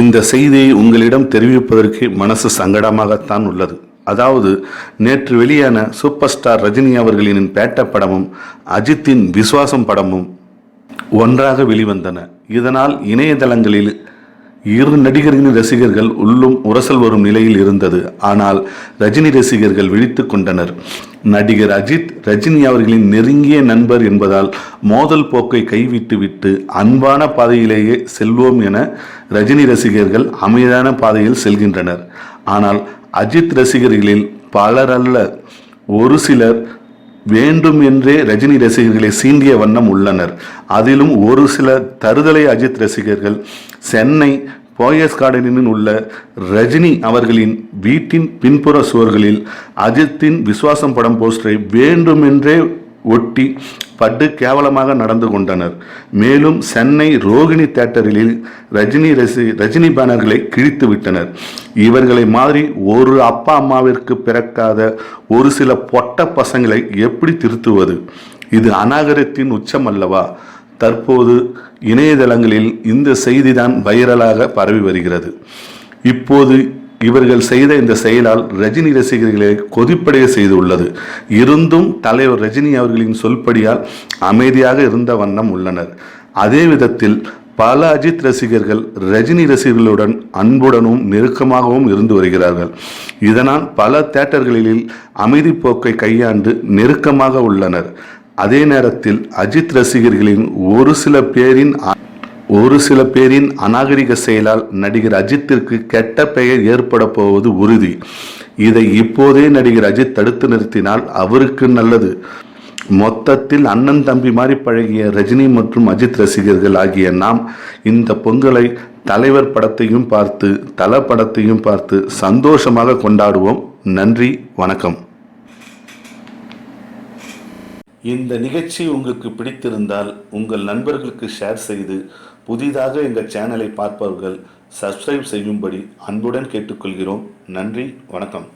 இந்த செய்தியை உங்களிடம் தெரிவிப்பதற்கு மனசு சங்கடமாகத்தான் உள்ளது. அதாவது நேற்று வெளியான சூப்பர் ஸ்டார் ரஜினி அவர்களின் பேட்ட படமும் அஜித்தின் விஸ்வாசம் படமும் ஒன்றாக வெளிவந்தன. இதனால் இணையதளங்களில் இரு நடிகர்களின் ரசிகர்கள் உள்ளும் உரசல் வரும் நிலையில் இருந்தது. ஆனால் ரஜினி ரசிகர்கள் விழித்து கொண்டனர். நடிகர் அஜித் ரஜினி அவர்களின் நெருங்கிய நண்பர் என்பதால் மோதல் போக்கை கைவிட்டுவிட்டு அன்பான பாதையிலேயே செல்வோம் என ரஜினி ரசிகர்கள் அமைதியான பாதையில் செல்கின்றனர். ஆனால் அஜித் ரசிகர்களில் பலரல்ல. ஒரு சிலர் வேண்டும் என்றே ரஜினி ரசிகர்களை சீண்டிய வண்ணம் உள்ளனர். அதிலும் ஒரு சில தருதலை அஜித் ரசிகர்கள் சென்னை போயஸ் கார்டனில் உள்ள ரஜினி அவர்களின் வீட்டின் பின்புற சுவர்களில் அஜித்தின் விசுவாசம் படம் போஸ்டரை வேண்டுமென்றே ஒட்டி படு கேவலமாக நடந்து கொண்டனர். மேலும் சென்னை ரோகிணி தேட்டரில் ரஜினி ரசி ரஜினி பேனர்களை கிழித்து விட்டனர். இவர்களை மாதிரி ஒரு அப்பா அம்மாவிற்கு பிறக்காத ஒரு சில பொட்ட பசங்களை எப்படி திருத்துவது? இது அநாகரத்தின் உச்சம் அல்லவா? தற்போது இணையதளங்களில் இந்த செய்திதான் வைரலாக பரவி வருகிறது. இப்போது இவர்கள் செய்த இந்த செயலால் ரஜினி ரசிகர்களை கொதிப்படைய செய்துள்ளது. இருந்தும் தலைவர் ரஜினி அவர்களின் சொல்படியால் அமைதியாக இருந்த வண்ணம் உள்ளனர். அதே விதத்தில் பல அஜித் ரசிகர்கள் ரஜினி ரசிகர்களுடன் அன்புடனும் நெருக்கமாகவும் இருந்து வருகிறார்கள். இதனால் பல தேட்டர்களில் அமைதி போக்கை கையாண்டு நெருக்கமாக உள்ளனர். அதே நேரத்தில் அஜித் ரசிகர்களின் ஒரு சில பேரின் ஒரு சில பேரின் அநாகரிக செயலால் நடிகர் அஜித்திற்கு கெட்ட பெயர் ஏற்பட போவது உறுதி. இதை இப்போதே நடிகர் அஜித் தடுத்து நிறுத்தினால் அவருக்கு நல்லது. மொத்தத்தில் அண்ணன் தம்பி மாதிரி பழகிய ரஜினி மற்றும் அஜித் ரசிகர்கள் ஆகிய நாம் இந்த பொங்கலை தலைவர் படத்தையும் பார்த்து தல படத்தையும் பார்த்து சந்தோஷமாக கொண்டாடுவோம். நன்றி வணக்கம். இந்த நிகழ்ச்சி உங்களுக்கு பிடித்திருந்தால் உங்கள் நண்பர்களுக்கு ஷேர் செய்து புதிதாக எங்கள் சேனலை பார்ப்பவர்கள் சப்ஸ்கிரைப் செய்யும்படி அன்புடன் கேட்டுக்கொள்கிறோம். நன்றி வணக்கம்.